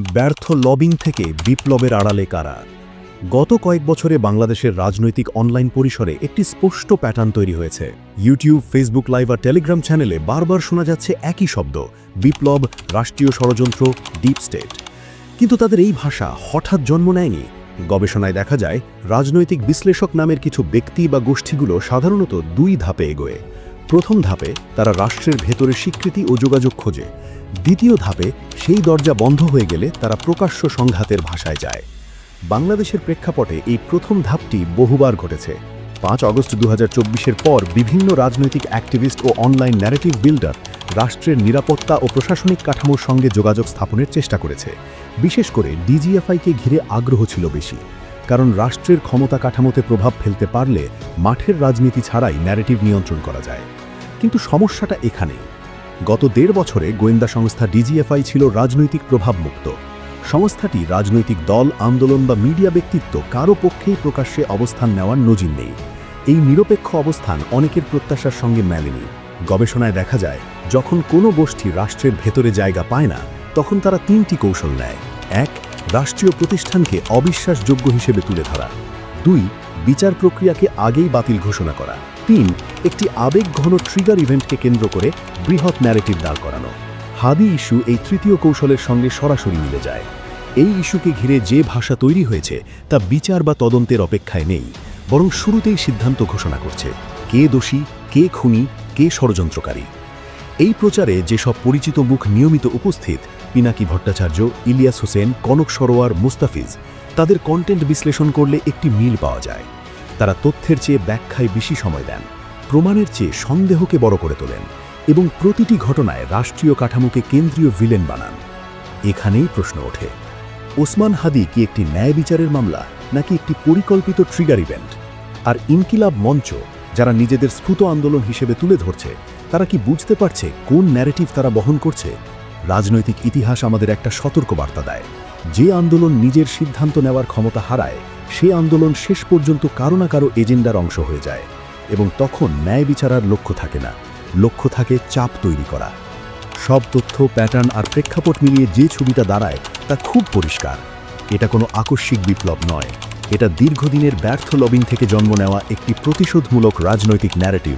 ব্যর্থ লবিং থেকে বিপ্লবের আড়ালে কারা? গত কয়েক বছরে বাংলাদেশের রাজনৈতিক অনলাইন পরিসরে একটি স্পষ্ট প্যাটার্ন তৈরি হয়েছে। ইউটিউব, ফেসবুক লাইভ আর টেলিগ্রাম চ্যানেলে বারবার শোনা যাচ্ছে একই শব্দ, বিপ্লব, রাষ্ট্রীয় ষড়যন্ত্র, ডিপ স্টেট। কিন্তু তাদের এই ভাষা হঠাৎ জন্ম নেয়নি। গবেষণায় দেখা যায়, রাজনৈতিক বিশ্লেষক নামের কিছু ব্যক্তি বা গোষ্ঠীগুলো সাধারণত দুই ধাপে এগোয়। প্রথম ধাপে তারা রাষ্ট্রের ভেতরে স্বীকৃতি ও যোগাযোগ খোঁজে। দ্বিতীয় ধাপে সেই দরজা বন্ধ হয়ে গেলে তারা প্রকাশ্য সংঘাতের ভাষায় যায়। বাংলাদেশের প্রেক্ষাপটে এই প্রথম ধাপটি বহুবার ঘটেছে। পাঁচ আগস্ট দু হাজার পর বিভিন্ন রাজনৈতিক অ্যাক্টিভিস্ট ও অনলাইন ন্যারেটিভ বিল্ডার রাষ্ট্রের নিরাপত্তা ও প্রশাসনিক কাঠামোর সঙ্গে যোগাযোগ স্থাপনের চেষ্টা করেছে। বিশেষ করে ডিজিএফআইকে ঘিরে আগ্রহ ছিল বেশি, কারণ রাষ্ট্রের ক্ষমতা কাঠামোতে প্রভাব ফেলতে পারলে মাঠের রাজনীতি ছাড়াই ন্যারেটিভ নিয়ন্ত্রণ করা যায়। কিন্তু সমস্যাটা এখানেই। গত দেড় বছরে গোয়েন্দা সংস্থা ডিজিএফআই ছিল রাজনৈতিক প্রভাবমুক্ত। সংস্থাটি রাজনৈতিক দল, আন্দোলন বা মিডিয়া ব্যক্তিত্ব কারও পক্ষেই প্রকাশ্যে অবস্থান নেওয়ার নজির নেই। এই নিরপেক্ষ অবস্থান অনেকের প্রত্যাশার সঙ্গে মেলেনি। গবেষণায় দেখা যায়, যখন কোনো গোষ্ঠী রাষ্ট্রের ভেতরে জায়গা পায় না, তখন তারা তিনটি কৌশল নেয়। এক, রাষ্ট্রীয় প্রতিষ্ঠানকে অবিশ্বাসযোগ্য হিসেবে তুলে ধরা। দুই বিচার প্রক্রিয়াকে আগেই বাতিল ঘোষণা করা। তিন, একটি আবেগঘন ট্রিগার ইভেন্টকে কেন্দ্র করে বৃহৎ ন্যারেটিভ দাঁড় করানো। হাদি ইস্যু এই তৃতীয় কৌশলের সঙ্গে সরাসরি মিলে যায়। এই ইস্যুকে ঘিরে যে ভাষা তৈরি হয়েছে, তা বিচার বা তদন্তের অপেক্ষায় নেই, বরং শুরুতেই সিদ্ধান্ত ঘোষণা করছে, কে দোষী, কে খুনি, কে ষড়যন্ত্রকারী। এই প্রচারে যেসব পরিচিত মুখ নিয়মিত উপস্থিত, পিনাকি ভট্টাচার্য, ইলিয়াস হোসেন, কনক সরোয়ার, মুস্তাফিজ তাদের কন্টেন্ট বিশ্লেষণ করলে একটি মিল পাওয়া যায়। তারা তথ্যের চেয়ে ব্যাখ্যায় বেশি সময় দেন, প্রমাণের চেয়ে সন্দেহকে বড় করে তোলেন এবং প্রতিটি ঘটনায় রাষ্ট্রীয় কাঠামোকে কেন্দ্রীয় ভিলেন বানান। এখানেই প্রশ্ন ওঠে, ওসমান হাদি কি একটি ন্যায় বিচারের মামলা নাকি একটি পরিকল্পিত ট্রিগার ইভেন্ট আর ইনকিলাব মঞ্চ, যারা নিজেদের স্ফুত আন্দোলন হিসেবে তুলে ধরছে, তারা কি বুঝতে পারছে কোন ন্যারেটিভ তারা বহন করছে? রাজনৈতিক ইতিহাস আমাদের একটা সতর্ক বার্তা দেয়। যে আন্দোলন নিজের সিদ্ধান্ত নেওয়ার ক্ষমতা হারায়, সে আন্দোলন শেষ পর্যন্ত কারও না কারও এজেন্ডার অংশ হয়ে যায় এবং তখন ন্যায় বিচারার লক্ষ্য থাকে না। লক্ষ্য থাকে চাপ তৈরি করা। সব তথ্য, প্যাটার্ন আর প্রেক্ষাপট মিলিয়ে যে ছবিটা দাঁড়ায়, তা খুব পরিষ্কার। এটা কোনো আকস্মিক বিপ্লব নয়। এটা দীর্ঘদিনের ব্যর্থ লবিং থেকে জন্ম নেওয়া একটি প্রতিশোধমূলক রাজনৈতিক ন্যারেটিভ